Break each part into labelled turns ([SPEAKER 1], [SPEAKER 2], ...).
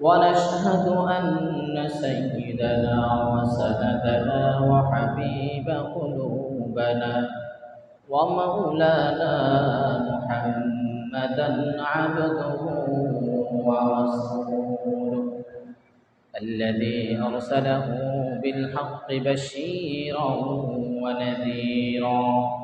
[SPEAKER 1] ونشهد أن سيدنا وسندنا وحبيب قلوبنا ومولانا محمدا عبده ورسوله الذي أرسله بالحق بشيرا ونذيرا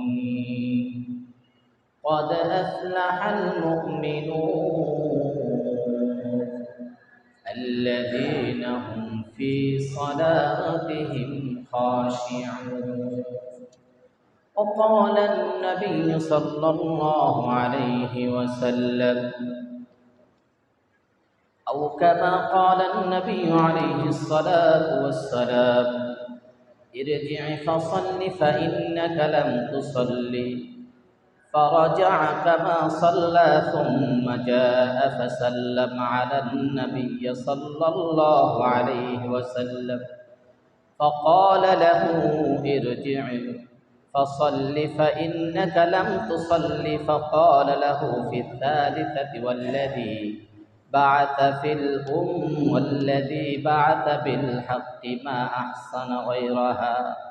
[SPEAKER 1] قد أفلح المؤمنون الذين هم في صلاتهم خاشعون. وقال النبي صلى الله عليه وسلم أو كما قال النبي عليه الصلاة والسلام ارجع فصل فإنك لم تصلي. فرجع كما صلى ثم جاء فسلم على النبي صلى الله عليه وسلم. فقال له ارجع فصل فإنك لم تصل. فقال له في الثالثة والذي بعث في الأم والذي بعث بالحق ما أحسن غيرها.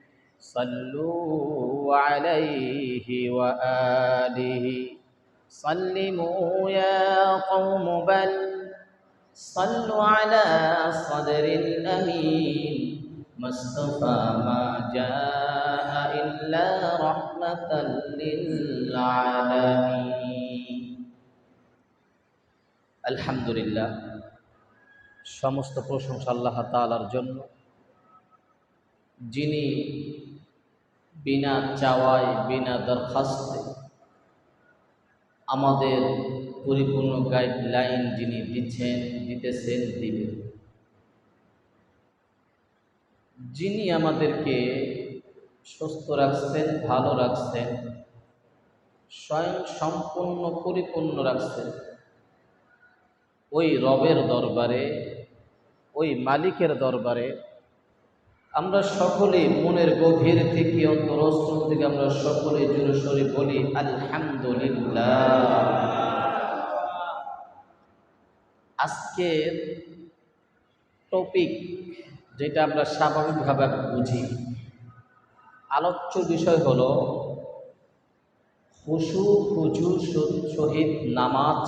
[SPEAKER 1] صلوا عليه وآله صلموا يا قوم بل صلوا على صدر الأمين مصطفى ما جاء إلا رحمة للعالمين الحمد لله সমস্ত প্রশংসা আল্লাহ তাআলার জন্য যিনি বিনা চাওয়ায়, বিনা দরখাস্তে আমাদের পরিপূর্ণ গাইডলাইন যিনি দিচ্ছেন, দিতেছেন, দিবেন। যিনি আমাদেরকে সুস্থ রাখছেন, ভালো রাখছেন, স্বয়ং সম্পূর্ণ পরিপূর্ণ রাখছেন, ওই রবের দরবারে, ওই মালিকের দরবারে আমরা সকলেই মনের গভীর থেকে অন্তরস্থল থেকে আমরা সকলে জোরসরে বলি, আলহামদুলিল্লাহ। আজকের টপিক যেটা আমরা স্বাভাবিকভাবে বুঝি। আলোচ্য বিষয় হলো, হুসু, হুজু শহীদ নামাজ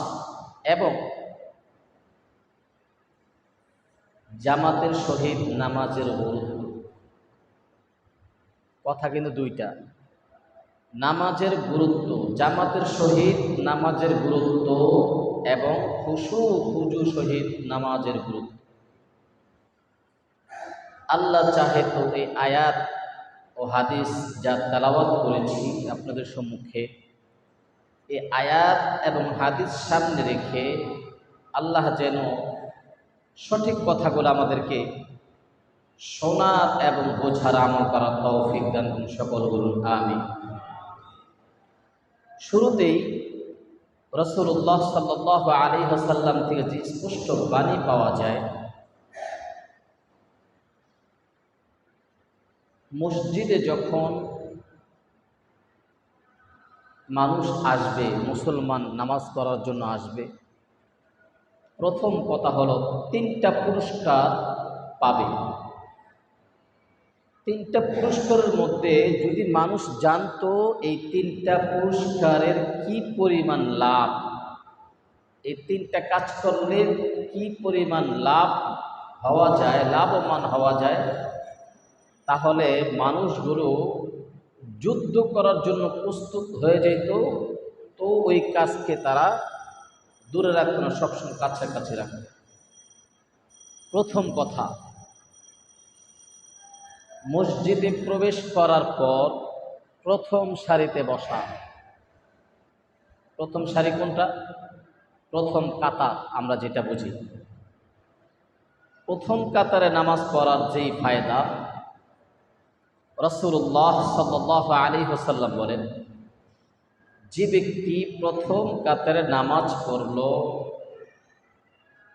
[SPEAKER 1] এবং জামাতের শহীদ নামাজের গুরুত্ব কথা কিন্তু দুইটা। নামাজের গুরুত্ব, জামাতের শহীদ নামাজের গুরুত্ব এবং খুশু, খুজু শহীদ নামাজের গুরুত্ব। আল্লাহ চাহে তো এই আয়াত ও হাদিস যা তালাবাত করেছি আপনাদের সম্মুখে, এই আয়াত এবং হাদিস সামনে রেখে আল্লাহ যেন সঠিক কথাগুলো আমাদেরকে শোনার এবং বোঝার আমল করার তৌফিক দান সকল বলুন আমি শুরুতেই রসুল্লাহ সাল্লাহ আলী হাসাল্লাম থেকে যে স্পষ্ট বাণী পাওয়া যায়, মসজিদে যখন মানুষ আসবে, মুসলমান নামাজ পড়ার জন্য আসবে, প্রথম কথা হলো তিনটা পুরস্কার পাবে। তিনটা পুরস্কারের মধ্যে যদি মানুষ জানতো এই তিনটা পুরস্কারের কি পরিমাণ লাভ, এই তিনটা কাজ করলে কি পরিমাণ লাভ হওয়া যায়, লাভবান হওয়া যায়, তাহলে মানুষগুলো যুদ্ধ করার জন্য প্রস্তুত হয়ে যেত, তো ওই কাজকে তারা দূরে রাখতো না, সবসময় কাছাকাছি রাখত। প্রথম কথা মসজিদে প্রবেশ করার পর প্রথম সারিতে বসা। প্রথম সারি কোনটা? প্রথম কাতার, আমরা যেটা বুঝি। প্রথম কাতারে নামাজ পড়ার যেই ফায়দা রসুল্লাহ সাল্লাহ আলী হোসাল্লাম বলেন, যে ব্যক্তি প্রথম কাতারে নামাজ পড়ল,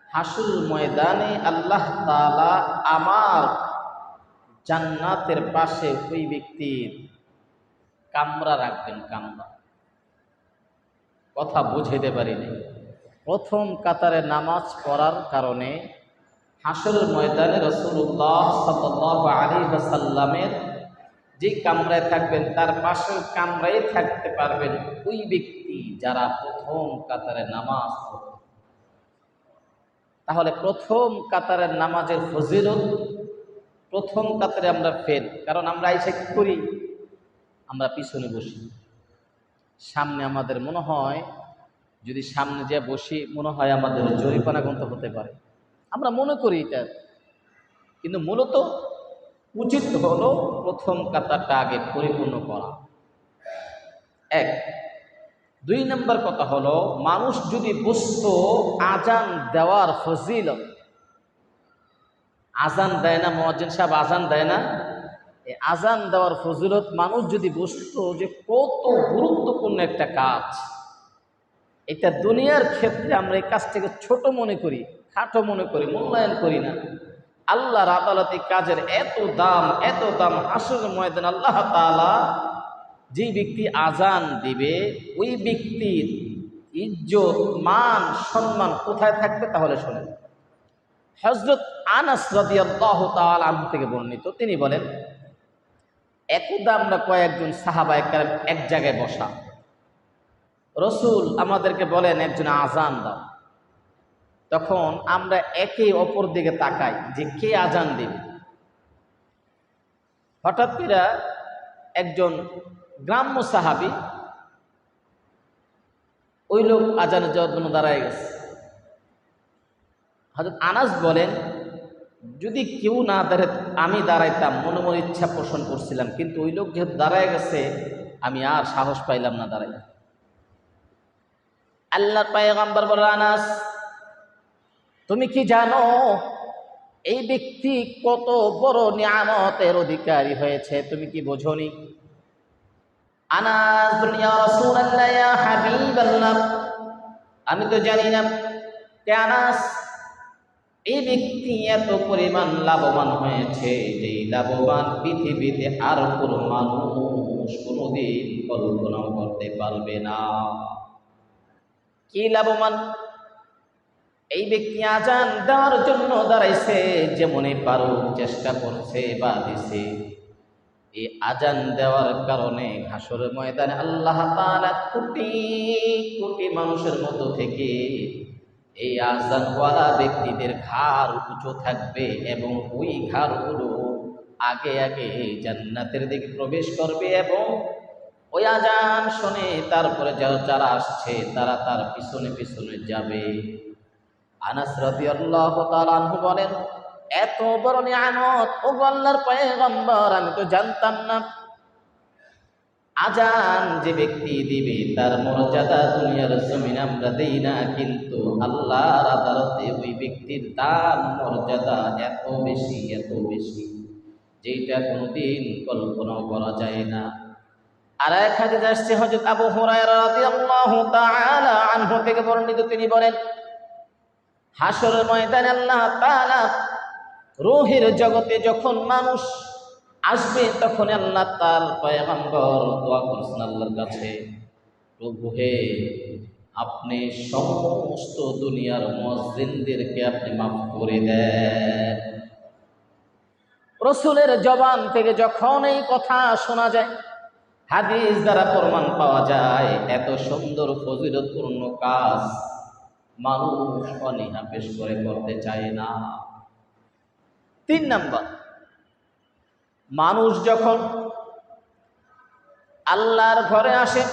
[SPEAKER 1] হাসুল ময়দানে আল্লাহ তালা আমার জান্নাতের পাশে ওই ব্যক্তির কামরা রাখবেন, কামরা। কথা বুঝাইতে পারিনি প্রথম কাতারে নামাজ পড়ার কারণে হাসুল ময়দানে রসুল্লাহ সাল্লাহ আলী হাসাল্লামের যে কামরায় থাকবেন, তার পাশের কামরায় থাকতে পারবেন ওই ব্যক্তি যারা প্রথম কাতারে নামাজ তাহলে প্রথম কাতারের নামাজের ফজিলত প্রথম কাতারে আমরা ফেল কারণ আমরা এসে কী করি? আমরা পিছনে বসি। সামনে আমাদের মনে হয়, যদি সামনে যে বসি, মনে হয় আমাদের জরিপানা গ্রন্থ হতে পারে। আমরা মনে করি এটা। কিন্তু মূলত উচিত হলো প্রথম কাতারটা আগে পরিপূর্ণ করা। এক। দুই নম্বর কথা হলো, মানুষ যদি বুঝত আজান দেওয়ার ফজিল আজান দেয় না মহাজিন সাহেব আজান দেয় না। এই আজান দেওয়ার ফজিলত মানুষ যদি বুঝত যে কত গুরুত্বপূর্ণ একটা কাজ, এটা দুনিয়ার ক্ষেত্রে আমরা এই কাজটাকে ছোট মনে করি, খাটো মনে করি, মূল্যায়ন করি না। আল্লাহর আদালতে কাজের এত দাম এত দাম হাসুর ময়দান আল্লাহ তালা যে ব্যক্তি আজান দিবে, ওই ব্যক্তির ইজ্জত, মান, সম্মান কোথায় থাকবে তাহলে শোনেন। হজরত আনাস রদি আল্লাহ তাল আম থেকে বর্ণিত। তিনি বলেন, একদা আমরা কয়েকজন সাহাবা এক জায়গায় বসা। রসুল আমাদেরকে বলেন, একজন আজান দাও। তখন আমরা একে অপর দিকে তাকাই, যে কে আজান দেবে? হঠাৎ করে একজন গ্রাম্য সাহাবি ওই লোক আজানের জন্য দাঁড়ায় গেছে। হয়তো আনাস বলেন যদি কেউ না দাঁড়ায়, আমি দাঁড়াইতাম, মনে মনে ইচ্ছা পোষণ করছিলাম, কিন্তু ওই লোক যেহেতু দাঁড়ায় গেছে, আমি আর সাহস পাইলাম না দাঁড়াই আল্লাহর পায়গাম্বার বলে আনাস, তুমি কি জানো, এই ব্যক্তি কত বড় নিয়ামতের অধিকারী হয়েছে, তুমি কি বোঝনি? আমি তো জানি না, কে আনাস? এই ব্যক্তি এত পরিমাণ লাভবান হয়েছে যে লাভবান পৃথিবীতে আর কোনো মানুষ কোনোদিন কল্পনাও করতে পারবে না। কি লাভবান? এই ব্যক্তি আজান দেওয়ার জন্য দাঁড়াইছে, যেমনই পারুক চেষ্টা করছে বা দিছে। এই আজান দেওয়ার কারণে ঘাসর ময়দানে আল্লাহ তাআলা কোটি কোটি মানুষের মধ্য থেকে এই আজানওয়ালা ব্যক্তিদের ঘাড় উঁচু থাকবে এবং ওই ঘাড়গুলো আগে আগে জান্নাতের দিকে প্রবেশ করবে এবং ওই আজান শুনে তারপরে যারা আসছে, তারা তার পিছনে পিছনে যাবে। আনাস বলেন, এত বড় নিয়ামত ও আল্লাহর পয়গম্বর, আমি তো জানতাম না। আজান যে ব্যক্তি দিবে, তার মর্যাদা দুনিয়ার জমিন আমরা দেই না, কিন্তু আল্লাহর আদালতে ওই ব্যক্তির দাম মর্যাদা এত বেশি এত বেশি যেটা কোনোদিন কল্পনা করা যায় না। আর এক হাদিস আসছে, হযরত আবু হুরায়রা রাদিয়াল্লাহু তাআলা আনহু থেকে বর্ণিত, তিনি বলেন হাসরের ময়দানে আল্লাহ তাআলা রুহের জগতে যখন মানুষ আসবে তখন আল্লাহ তার পয়গম্বর দোয়া করছেন আল্লাহর কাছে, প্রভু হে, আপনি সমস্ত দুনিয়ার মসজিদদেরকে আপনি মাফ করে দেন। রসুলের জবান থেকে যখন এই কথা শোনা যায়, হাদিস দ্বারা প্রমাণ পাওয়া যায়, এত সুন্দর ফজিলতপূর্ণ কাজ মানুষ অনীহা পেশ করে করতে চায় না। তিন নাম্বার মানুষ যখন আল্লাহর ঘরে আসে,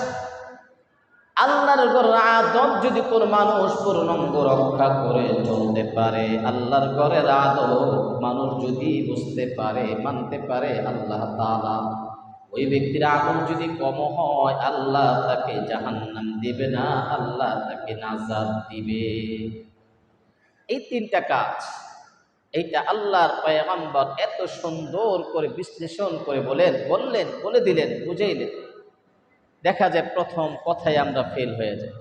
[SPEAKER 1] আল্লাহর ঘরের আদব যদি কোনো মানুষ পূর্ণাঙ্গ রক্ষা করে চলতে পারে, আল্লাহর ঘরের আদব মানুষ যদি বুঝতে পারে, মানতে পারে, আল্লাহ তালা ওই ব্যক্তির আগুন যদি কম হয়, আল্লাহ তাকে জাহান্নাম দিবে না, আল্লাহ তাকে নাজাদ দিবে। এই তিনটা কাজ এইটা আল্লাহর পয়গম্বর এত সুন্দর করে বিশ্লেষণ করে বলেন, বললেন, বলে দিলেন, বুঝাইলেন। দেখা যায় প্রথম কথায় আমরা ফেল হয়ে যাই।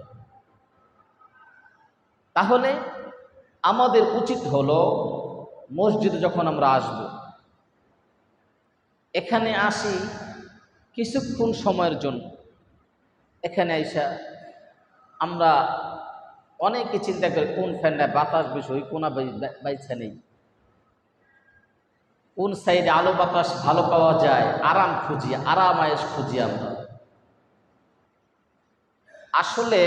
[SPEAKER 1] তাহলে আমাদের উচিত হলো মসজিদে যখন আমরা আসব, এখানে আসি কিছুক্ষণ সময়ের জন্য। এখানে আইসা আমরা অনেকে চিন্তা করি কোন ফ্যানটা বাতাস বিষয় কোন বাইছা নেই। কোন সাইডে আলো বাতাস ভালো পাওয়া যায়, আরাম খুঁজি, আরাম আয়েস খুঁজি আমরা। আসলে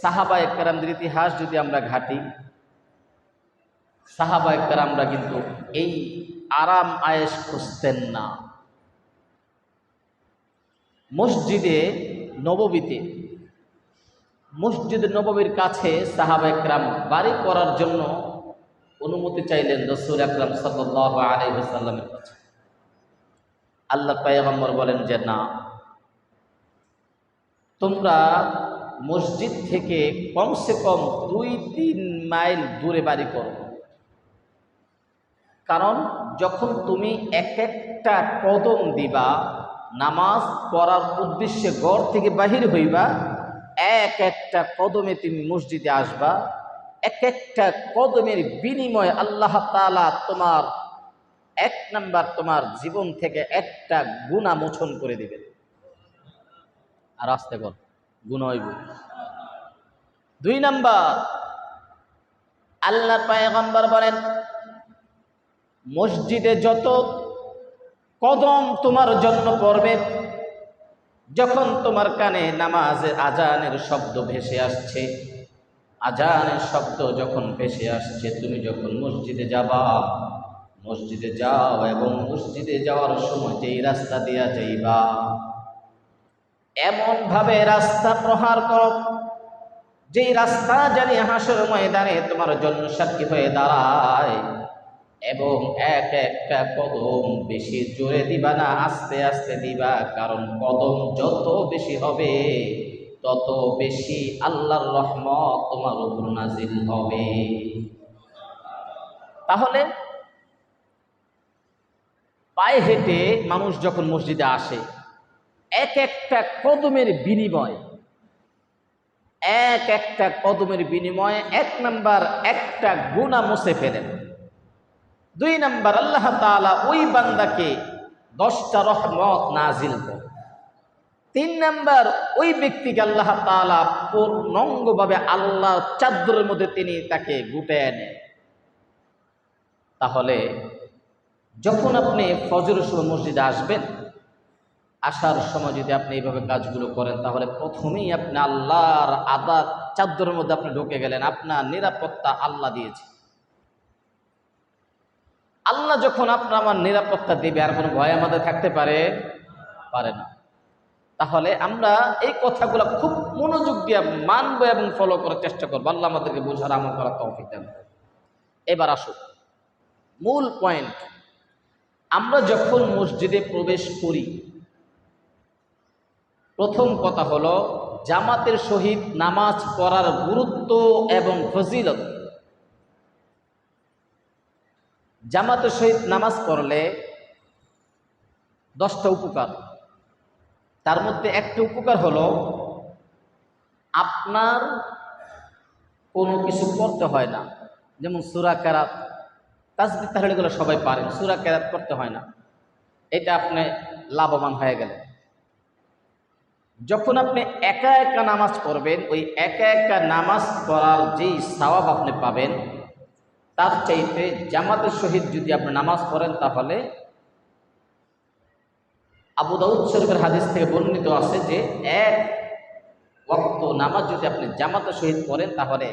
[SPEAKER 1] সাহাবা একরামদের ইতিহাস যদি আমরা ঘাটি সাহাবা একরামরা কিন্তু এই আরাম আয়েস খুঁজতেন না। মসজিদে নববীতে, মসজিদ নববীর কাছে সাহাবা একরাম বাড়ি করার জন্য অনুমতি চাইলেন রসুল আকরাম সাল্লাহ আলহিসাল্লামের কাছে। আল্লাহ পায়গম্বর বলেন যে, না। তোমরা মসজিদ থেকে কমসে কম দুই তিন মাইল দূরে বাড়ি করো। কারণ যখন তুমি এক একটা কদম দিবা, নামাজ পড়ার উদ্দেশ্যে ঘর থেকে বাহির হইবা, এক একটা কদমে তুমি মসজিদে আসবা এক একটা কদমের বিনিময় আল্লাহ তালা তোমার এক নাম্বার তোমার জীবন থেকে একটা গুণা মোচন করে দিবেন। আর আসতে কর গুণ হইব। দুই নাম্বার আল্লাহ পায়গম্বর বলেন, মসজিদে যত কদম তোমার জন্য পড়বে, যখন তোমার কানে নামাজের আজানের শব্দ ভেসে আসছে আজানের শব্দ যখন ভেসে আসছে, তুমি যখন মসজিদে যাবা, মসজিদে যাও এবং মসজিদে যাওয়ার সময় যেই রাস্তা দিয়া যাইবা এমন ভাবে রাস্তা প্রহার করো, যেই রাস্তা জানি হাসর ময়দানে তোমার জন্য সাক্ষী হয়ে দাঁড়ায় এবং এক একটা কদম বেশি জোরে দিবা না, আস্তে আস্তে দিবা, কারণ কদম যত বেশি হবে তত বেশি আল্লাহর রহমত তোমার উপর নাজিল হবে। তাহলে পায়ে হেঁটে মানুষ যখন মসজিদে আসে, এক একটা কদমের বিনিময়, এক একটা কদমের বিনিময়ে এক নাম্বার একটা গুণা মুছে ফেলেন। দুই নাম্বার আল্লাহ তাআলা ওই বান্দাকে দশটা রহমত নাজিল করে তিন নাম্বার, ওই ব্যক্তিকে আল্লাহ তাআলা পূর্ণাঙ্গভাবে আল্লাহর চাদরের মধ্যে তিনি তাকে গুটে আনে তাহলে যখন আপনি ফজর সময় মসজিদে আসবেন, আসার সময় যদি আপনি এইভাবে কাজগুলো করেন, তাহলে প্রথমেই আপনি আল্লাহর আদা চাদরের মধ্যে আপনি ঢুকে গেলেন, আপনার নিরাপত্তা আল্লাহ দিয়েছে। আল্লাহ যখন আপনার আমার নিরাপত্তা দিবে, আর কোনো ভয় আমাদের থাকতে পারে? পারে না। তাহলে আমরা এই কথাগুলো খুব মনোযোগ দিয়ে মানবো এবং ফলো করার চেষ্টা করব। আল্লাহ আমাদেরকে বোঝার আমল করার তৌফিক দেন এবার আসুন। মূল পয়েন্ট আমরা যখন মসজিদে প্রবেশ করি, প্রথম কথা হলো জামাতের সহিত নামাজ পড়ার গুরুত্ব এবং ফজিলত। জামাতের সহিত নামাজ পড়লে দশটা উপকার। তার মধ্যে একটা উপকার হলো, আপনার কোনো কিছু করতে হয় না। যেমন সুরা কেরাত, তাজবি তাহলেগুলো সবাই পারেন, সুরা কেরাত করতে হয় না। এটা আপনি লাভবান হয়ে গেলেন। যখন আপনি একা একা নামাজ পড়বেন, ওই একা একা নামাজ পড়ার যেই সওয়াব আপনি পাবেন, তার চাইতে জামাতের সহিত যদি আপনি নামাজ পড়েন তাহলে আবু দাউদ শরীফের হাদিস থেকে বর্ণিত আছে যে এক ওয়াক্ত নামাজ যদি আপনি জামাতের সহিত পড়েন, তাহলে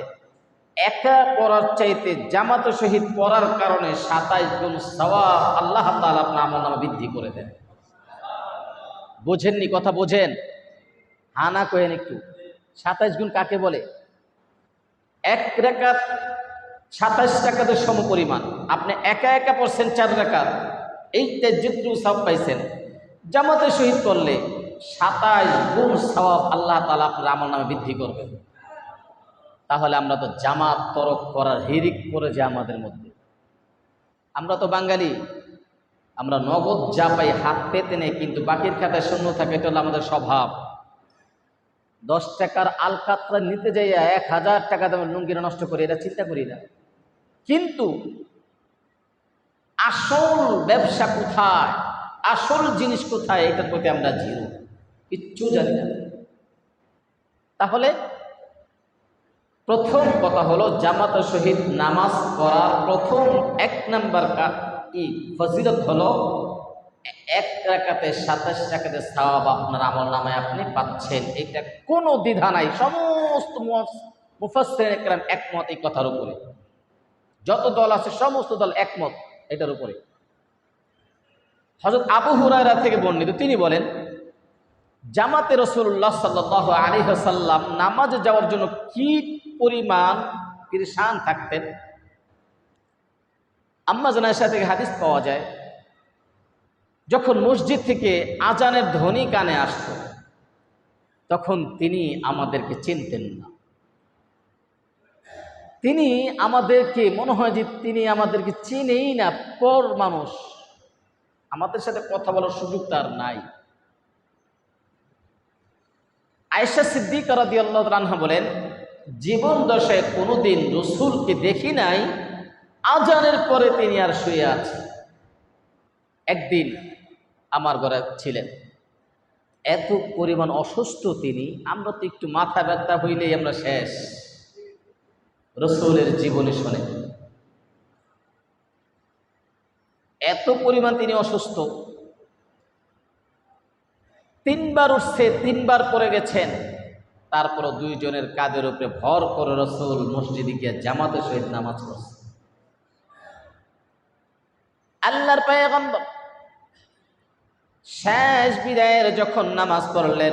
[SPEAKER 1] একা পড়ার চাইতে জামাতের সহিত পড়ার কারণে সাতাইশ গুণ সওয়াব আল্লাহ তাআলা আপনার আমল নামা বৃদ্ধি করে দেন। বোঝেননি কথা, বোঝেন? হানা কহেন একটু। সাতাইশ গুণ কাকে বলে? এক রেখাত সাতাইশ টাকাতে সম পরিমাণ আপনি একা একা পড়ছেন চার রেখাত। এই তেজিত্রু সব পাইছেন। জামাতের শহীদ করলে সাতাইশ গুণ সওয়াব আল্লাহ তালা আপনার আমল নামে বৃদ্ধি করবেন তাহলে আমরা তো জামাত তরক করার হিরিক করে যে আমাদের মধ্যে। আমরা তো বাঙালি, আমরা নগদ যা পাই হাত পেতে নেই, কিন্তু বাকির খাতায় শূন্য থাকে, এটা হলো আমাদের স্বভাব। দশ টাকার আলকাতরা নিতে যাইয়া এক হাজার টাকা দামের লুঙ্গিরা নষ্ট করি, এটা চিন্তা করি না। কিন্তু আসল ব্যবসা কোথায়? আসল জিনিস কোথায়, এটার প্রতি আমরা জিরো। কিচ্ছু জানি না। তাহলে প্রথম কথা হলো জামাতের সহিত নামাজ পড়ার প্রথম এক নাম্বার ই ফজিলত হলো, এক টাকাতে সাতাশ টাকাতে সওয়াব আপনার আমল নামায় আপনি পাচ্ছেন। এটা কোনো দ্বিধা নাই। সমস্ত মুফাসের একমত এই কথার উপরে। যত দল আছে, সমস্ত দল একমত এটার উপরে। হজরত আবু হুরায়রা থেকে বর্ণিত, তিনি বলেন, জামাতে রসুল্লাহ সাল্লাহ আলী সাল্লাম নামাজে যাওয়ার জন্য কি পরিমাণ পরিশান থাকতেন? আম্মা জানায়সা থেকে হাদিস পাওয়া যায়, যখন মসজিদ থেকে আজানের ধ্বনি কানে আসত, তখন তিনি আমাদেরকে চিনতেন না। তিনি আমাদেরকে, মনে হয় যে তিনি আমাদেরকে চিনেই না, পর মানুষ। আমাদের সাথে কথা বলার সুযোগ তার নাই। আয়েশা সিদ্দিক রানহা বলেন, জীবন দশায় কোনোদিন রসুলকে দেখি নাই, আজানের পরে তিনি আর শুয়ে আছে একদিন আমার ঘরে ছিলেন। এত পরিমাণ অসুস্থ তিনি, আমরা তো একটু মাথা ব্যথা হইলেই আমরা শেষ। রসুলের জীবনে শোনে এত পরিমাণ তিনি অসুস্থ। তিনবার উঠছে, তিনবার পরে গেছেন। তারপরও দুইজনের কাদের উপরে ভর করে রসুল মসজিদে গিয়ে জামাতের সহিত নামাজ পড়ছে। আল্লাহর পায়গম্বর শেষ বিদায়ের যখন নামাজ পড়লেন